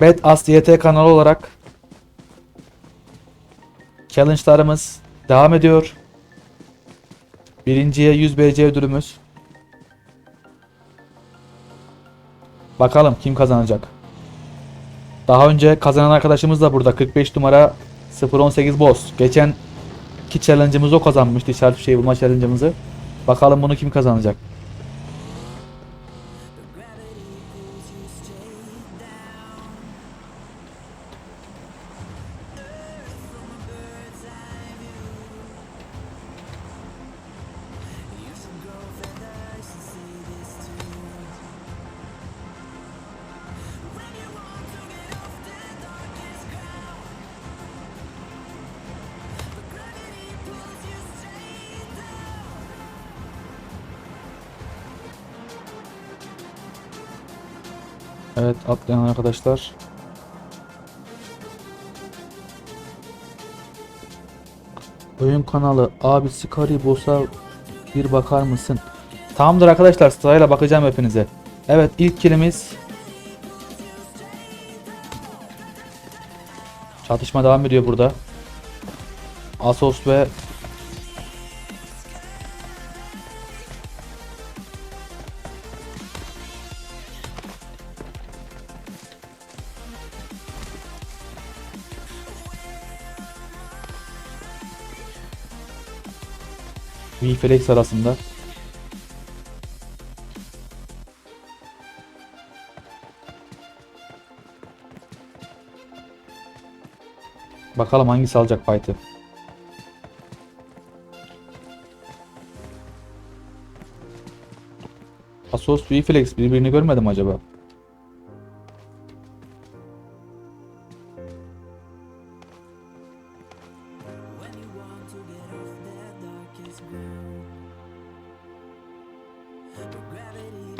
Bad As YT kanalı olarak challenge'larımız devam ediyor. Birinciye 100 BC ödülümüz. Bakalım kim kazanacak. Daha önce kazanan arkadaşımız da burada 45 numara 018 Boss. Geçen iki challenge'ımızı o kazanmıştı işaret şey bulma challenge'ımızı. Bakalım bunu kim kazanacak. Evet atlayan arkadaşlar. Oyun kanalı abisi Kari Boss'a bir bakar mısın? Tamamdır arkadaşlar sırayla bakacağım hepinize. Evet ilk kilimiz Çatışma devam ediyor burada. Asos ve V-Flex arasında. Bakalım hangisi alacak fight'ı. Asos V-Flex birbirini görmedim acaba?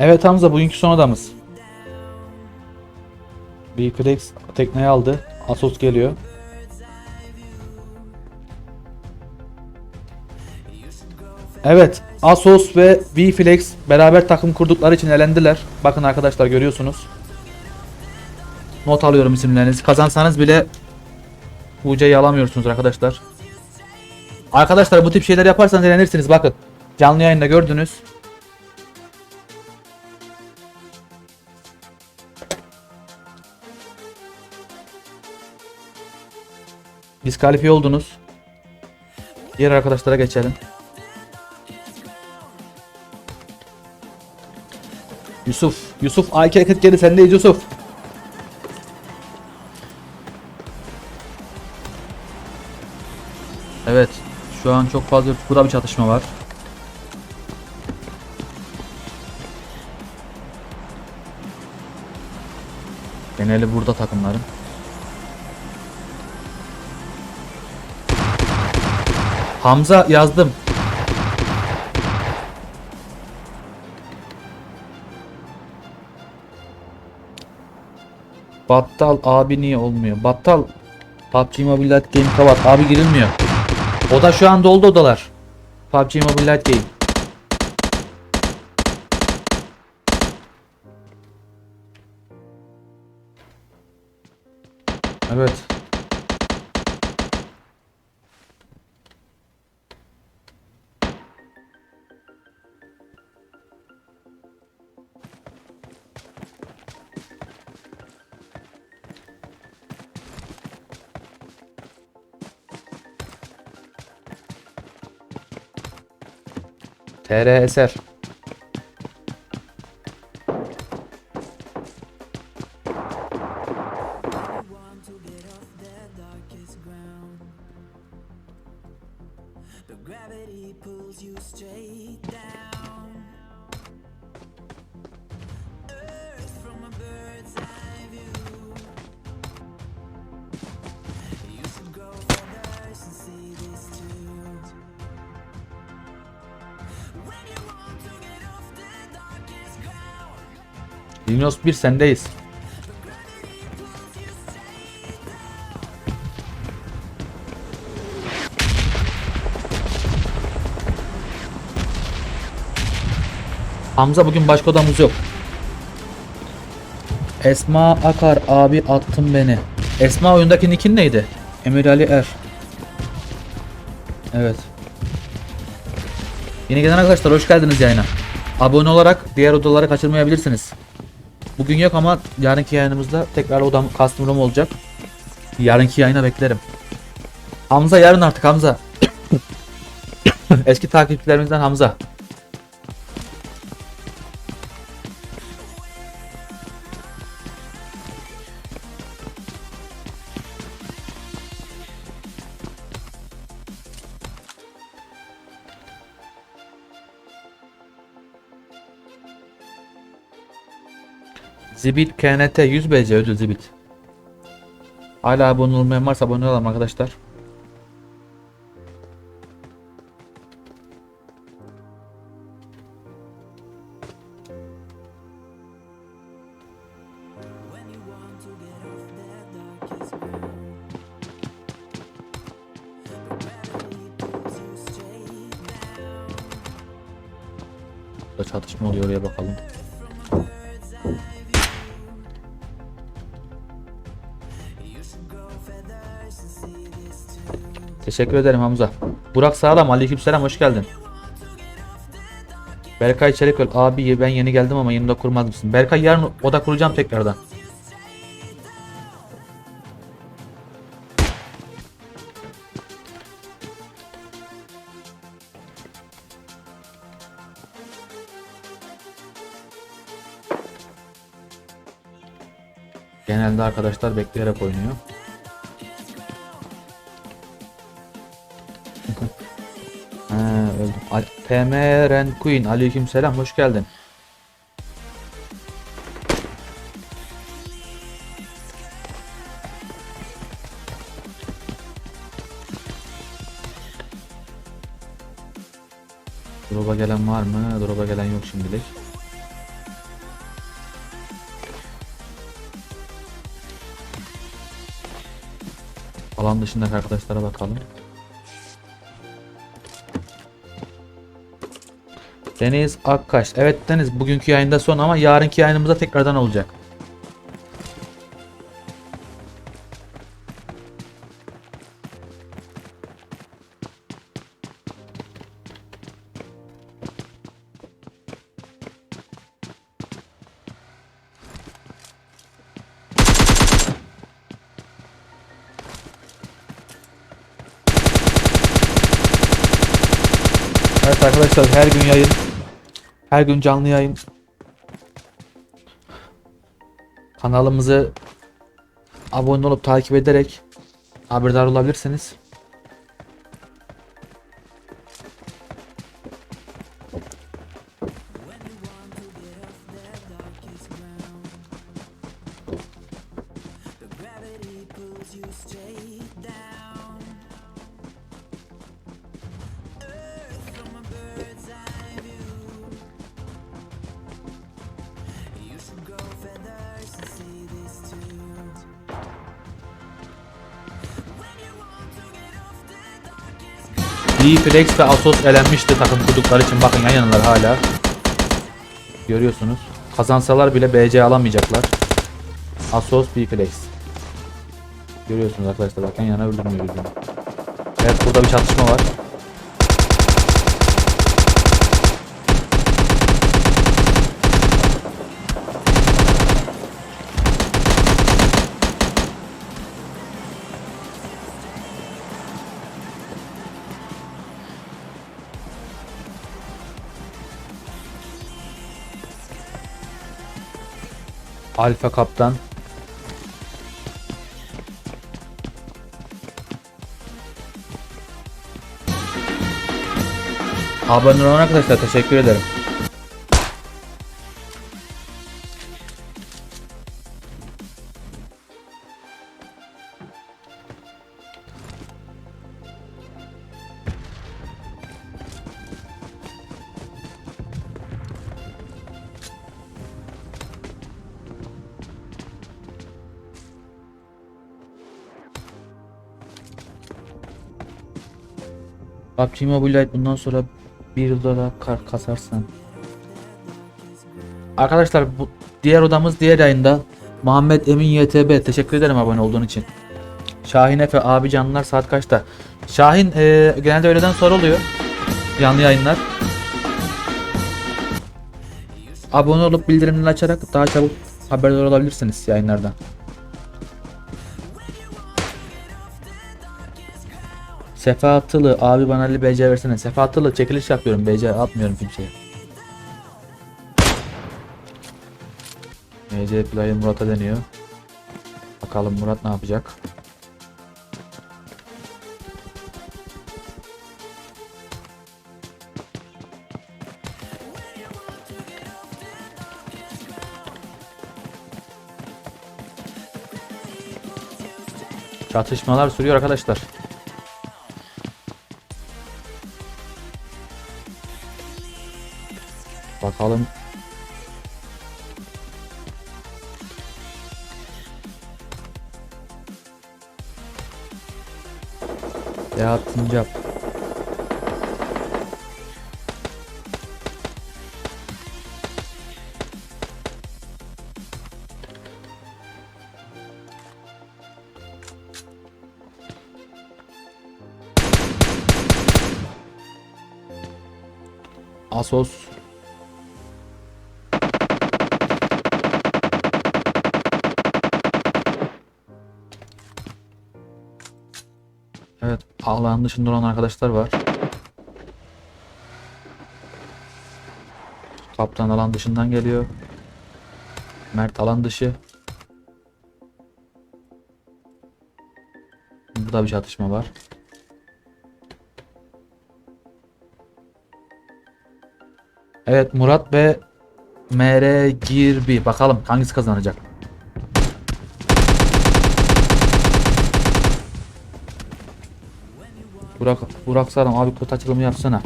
Evet Hamza bugünkü son adamız. V-Flex tekneyi aldı. Asos geliyor. Evet, Asos ve V-Flex beraber takım kurdukları için elendiler. Bakın arkadaşlar görüyorsunuz. Not alıyorum isimlerinizi. Kazansanız bile UC'yi alamıyorsunuz arkadaşlar. Arkadaşlar bu tip şeyler yaparsanız elenirsiniz bakın. Canlı yayında gördünüz. Diskalifiye oldunuz. Diğer arkadaşlara geçelim. Yusuf. Yusuf AK-47 sendeyiz Yusuf. Evet. Şu an çok fazla burada bir çatışma var. Geneli burada takımların. Hamza yazdım. Battal abi niye olmuyor? Battal PUBG Mobile Lite Game kapat. Abi girilmiyor. O da şu an doldu odalar. PUBG Mobile Lite Game. Evet. TR Eser. Linus 1 sendeyiz. Hamza bugün başka odamız yok. Esma Akar abi attın beni. Esma oyundaki nickin neydi? Emir Ali Er. Evet. Yeni gelen arkadaşlar hoş geldiniz yayına. Abone olarak diğer odaları kaçırmayabilirsiniz. Bugün yok ama yarınki yayınımızda tekrar odam custom room olacak. Yarınki yayına beklerim. Hamza yarın artık Hamza. Eski takipçilerimizden Hamza. Zibit KNT 100 BC ödül Zibit. Hala abone olmayan varsa abone olalım arkadaşlar. Teşekkür ederim Hamza. Burak Sağlam aleykümselam hoş geldin. Berkay Çeliköl abi ben yeni geldim ama yanımda kurmaz mısın? Berkay yarın oda kuracağım tekrardan. Arkadaşlar bekleyerek oynuyor. Ha, PM Ren Queen aleykümselam hoş geldin. Drop'a gelen var mı? Drop'a gelen yok şimdilik. Alan dışındaki arkadaşlara bakalım. Deniz Akkaş. Evet Deniz bugünkü yayında son ama yarınki yayınımızda tekrardan olacak. Evet arkadaşlar her gün yayın. Her gün canlı yayın. Kanalımızı abone olup takip ederek haberdar olabilirsiniz. D-Flex ve Asos elenmişti takım kurdukları için bakın yan yanalar hala. Görüyorsunuz. Kazansalar bile BC alamayacaklar. Asos B-Flex. Görüyorsunuz arkadaşlar bak yan yana öldürmüyor birbirini. Evet burada bir çatışma var. Alfa kaptan. Abone olan arkadaşlar teşekkür ederim. PUBG Mobile bundan sonra bir yılda da kar kasarsan. Arkadaşlar bu diğer odamız diğer yayında. Muhammed Emin YTB teşekkür ederim abone olduğun için. Şahin Efe abi canlılar saat kaçta? Şahin e, genelde öğleden sonra oluyor. Canlı yayınlar. Abone olup bildirimleri açarak daha çabuk haberdar olabilirsiniz yayınlardan. Sefa Atılı abi bana Ali BC versene. Sefa Atılı çekiliş yapıyorum. BC atmıyorum kimseye. MC Player Murat'a deniyor. Bakalım Murat ne yapacak? Çatışmalar sürüyor arkadaşlar. Bakalım Seyahat Sincap. Asos. Alan dışında olan arkadaşlar var. Kaptan alan dışından geliyor. Mert alan dışı. Burada bir çatışma var. Evet Murat ve MR Girbi. Bakalım hangisi kazanacak. Burak, Burak Saram abi kod açılımı yapsana.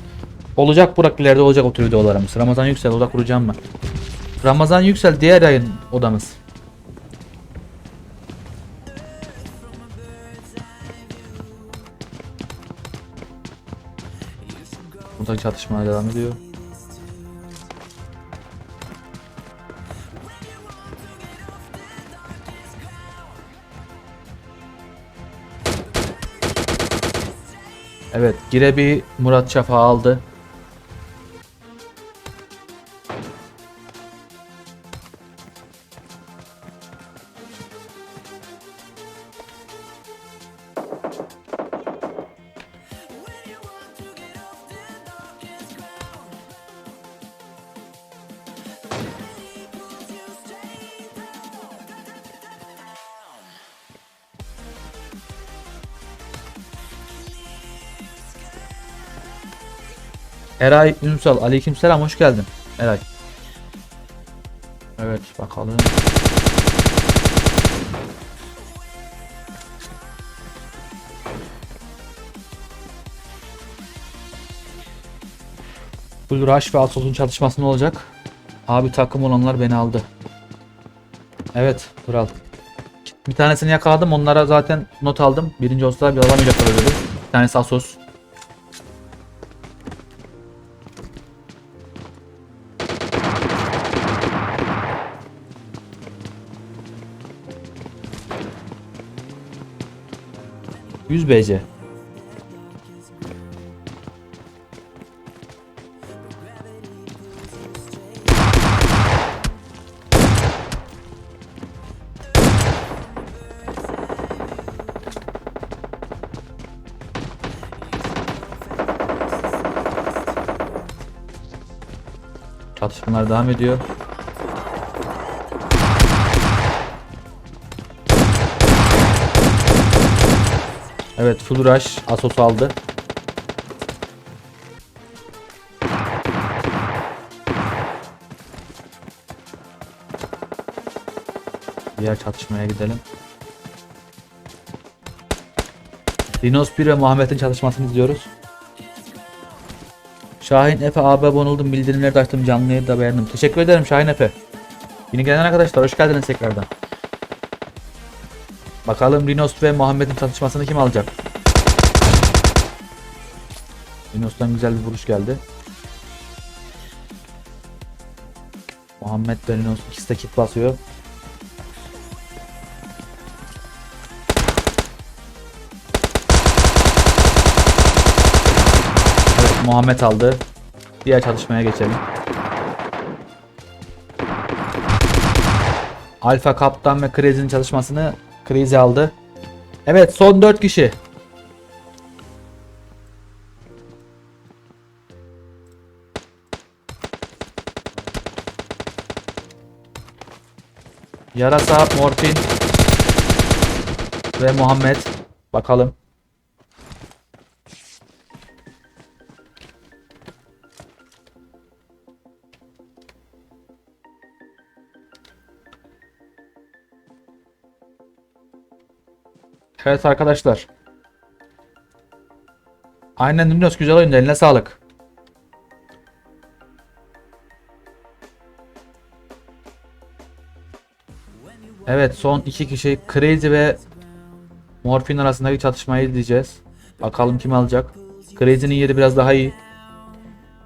Olacak Burak ileride olacak o tür videolarımız. Ramazan Yüksel oda kuracağım ben. Ramazan Yüksel diğer ayın odamız. Burada çatışmalar devam ediyor. Evet, Girebi Murat Şafa aldı. Eray Ünsal aleykümselam hoş geldin Eray. Evet bakalım. Full Rush ve Asos'un çatışması ne olacak? Abi takım olanlar beni aldı. Evet Kral. Bir tanesini yakaladım onlara zaten not aldım. Birinci olsa bir alamayacaklar öyle. Bir tanesi Asos. Yüz BC. Çatışmalar devam ediyor. Evet full rush Asos aldı. Diğer çatışmaya gidelim. Dinos 1 ve Muhammed'in çalışmasını izliyoruz. Şahin Efe abi abone oldum. Bildirimleri de açtım. Canlı yayını da beğendim. Teşekkür ederim Şahin Efe. Yeni gelen arkadaşlar hoş geldiniz tekrardan. Bakalım Rinost ve Muhammed'in tartışmasını kim alacak? Rinos'tan güzel bir vuruş geldi. Muhammed ve Rinos ikisi de kit basıyor. Evet Muhammed aldı. Diğer çalışmaya geçelim. Alfa Kaptan ve Krez'in çalışmasını Crazy aldı. Evet son 4 kişi. Yarasa, Morfin ve Muhammed. Bakalım. Evet arkadaşlar. Aynen Nünos güzel oyundu. Eline sağlık. Evet son iki kişi Crazy ve Morphin arasındaki çatışmayı izleyeceğiz. Bakalım kim alacak. Crazy'nin yeri biraz daha iyi.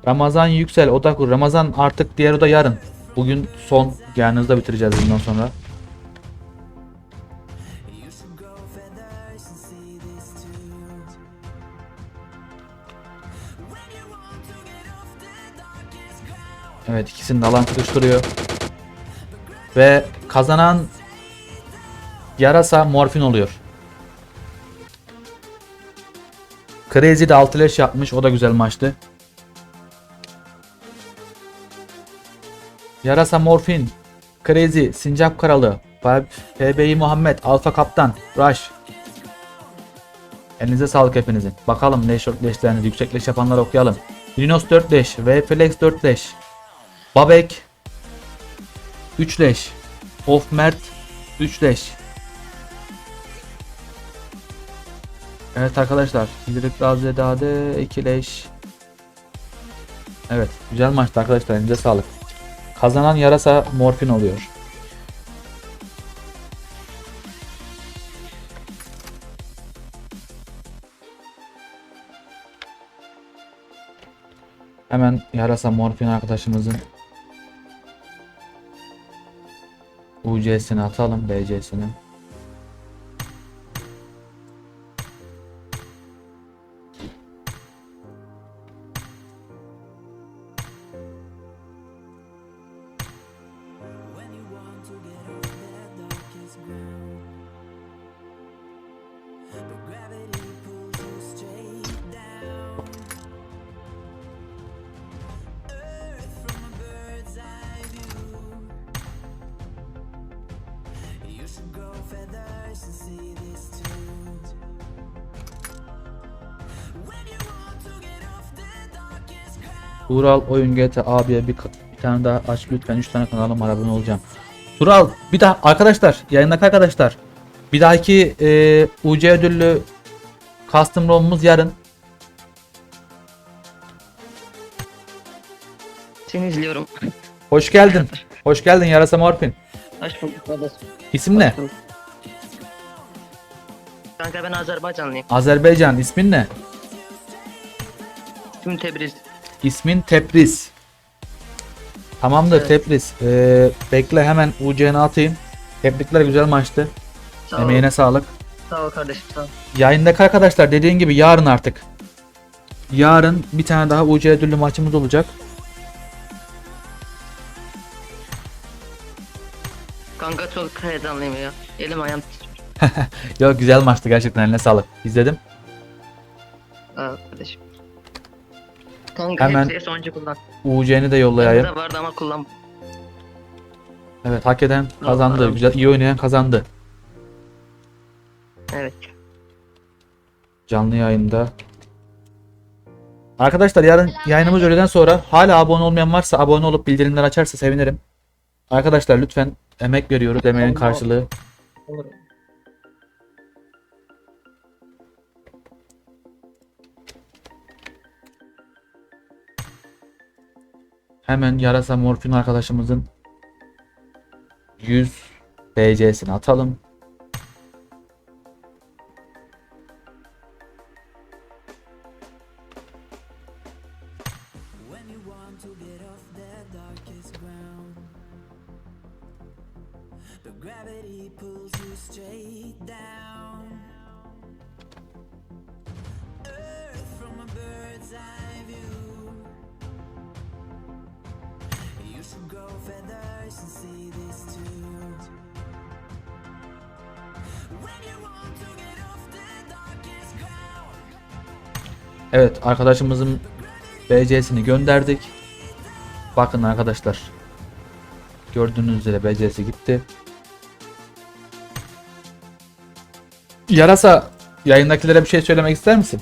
Ramazan Yüksel Otaku. Ramazan artık diğer oda yarın. Bugün son yanınızda bitireceğiz bundan sonra. Evet ikisini de alan tutuşturuyor. Ve kazanan yarasa morfin oluyor. Crazy de 6 leş yapmış. O da güzel maçtı. Yarasa morfin. Crazy. Sincap Kralı. PBI Muhammed. Alfa Kaptan. Rush. Elinize sağlık hepinizin. Bakalım leş, leşlerinizi yüksek leş yapanları okuyalım. Rinos 4 leş. VFlex 4 leş. Babek 3 leş. Of Mert 3 leş. Evet arkadaşlar. İdrik Razedade 2 leş. Evet. Güzel maçtı arkadaşlar. Elinize sağlık. Kazanan yarasa morfin oluyor. Hemen yarasa morfin arkadaşımızın UC'sini atalım BC'sini. Tural oyun GTA abiye bir, bir tane daha aç lütfen 3 tane kanalıma abone olacağım. Tural bir daha arkadaşlar yayındaki arkadaşlar bir dahaki e, UC ödüllü custom ROM'umuz yarın. Seni izliyorum. Hoş geldin. Hoş geldin Yarasa Morfin. Hoş bulduk kardeşim. İsim ne? Kanka ben Azerbaycanlıyım. Azerbaycan. İsmin ne? Tüm Tebriz. İsmin Tebriz. Tamamdır Evet. Tebriz. Ee, bekle hemen UC'ni atayım. Tebrikler güzel maçtı. Sağ ol. Emeğine sağlık. Sağ ol kardeşim sağ ol. Yayındaki arkadaşlar dediğin gibi yarın artık. Yarın bir tane daha UC ödüllü maçımız olacak. Kanka çok heyecanlıyım ya. Elim ayağım titriyor. Yok güzel maçtı gerçekten eline sağlık. İzledim. Sağ ol kardeşim. Kanka Hemen- hepsi sonuncu kullan. UC'ni de yollayayım. Bende vardı ama kullan. Evet hak eden kazandı. Tamam. Güzel iyi oynayan kazandı. Evet. Canlı yayında. Arkadaşlar yarın yayınımız öğleden sonra hala abone olmayan varsa abone olup bildirimleri açarsa sevinirim. Arkadaşlar lütfen emek veriyoruz. Emeğin karşılığı. Olur. Hemen yarasa morfin arkadaşımızın 100 BC'sini atalım. Evet arkadaşımızın BC'sini gönderdik. Bakın arkadaşlar. Gördüğünüz üzere BC'si gitti. Yarasa yayındakilere bir şey söylemek ister misin?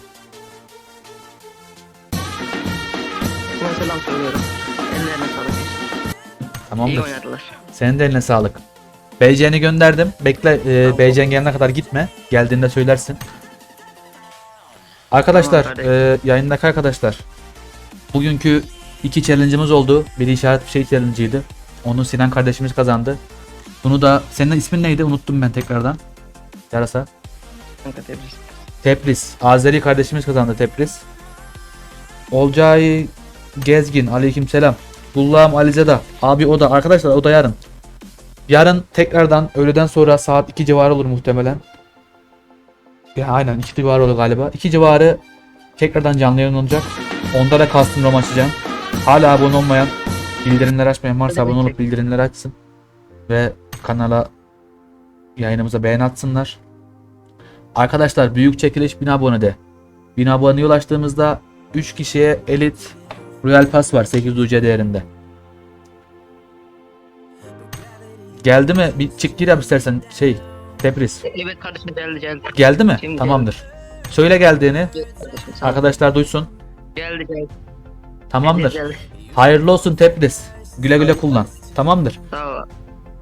Sana selam söylüyorum. Ellerine sağlık. İyi Tamamdır. oynadılar. Senin de eline sağlık. BC'ni gönderdim. Bekle e, BC'n gelene kadar gitme. Geldiğinde söylersin. Arkadaşlar, Tamam e, yayındaki arkadaşlar. Bugünkü iki challenge'ımız oldu. Biri işaret bir şey challenge'ıydı. Onu Sinan kardeşimiz kazandı. Bunu da senin ismin neydi? Unuttum ben tekrardan. Yarasa. Kanka tebrik. Tepris. Azeri kardeşimiz kazandı Tepris. Olcay Gezgin. Aleykümselam. Gullağım Alizeda. Abi o da. Arkadaşlar o da yarın. Yarın tekrardan öğleden sonra saat 2 civarı olur muhtemelen. Ya aynen 2 civarı olur galiba. 2 civarı tekrardan canlı yayın olacak. Onda da custom ROM açacağım. Hala abone olmayan, bildirimleri açmayan varsa abone olup bakayım. bildirimleri açsın. Ve kanala yayınımıza beğen atsınlar. Arkadaşlar büyük çekiliş 1000 abonede. 1000 aboneye ulaştığımızda 3 kişiye Elite Royal Pass var 8 UC değerinde. Geldi mi? Bir çık gir yap istersen şey Tebris. Evet kardeşim geldi geldi. Geldi mi? Şimdi Tamamdır. Söyle geldiğini. Geldi kardeşim. Sağ ol. Arkadaşlar duysun. Geldi geldi. Tamamdır. Geldi. Hayırlı olsun Tebris. Güle güle kullan. Tamamdır. Sağ ol.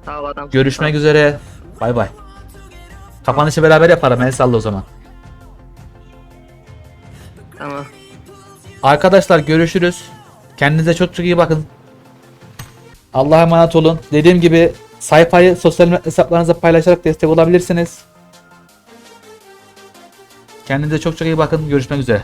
Sağ ol adam. Görüşmek üzere. Bay bay. Kapanışı beraber yaparım. El salla o zaman. Tamam. Arkadaşlar görüşürüz. Kendinize çok çok iyi bakın. Allah'a emanet olun. Dediğim gibi sayfayı sosyal medya hesaplarınıza paylaşarak destek olabilirsiniz. Kendinize çok çok iyi bakın. Görüşmek üzere.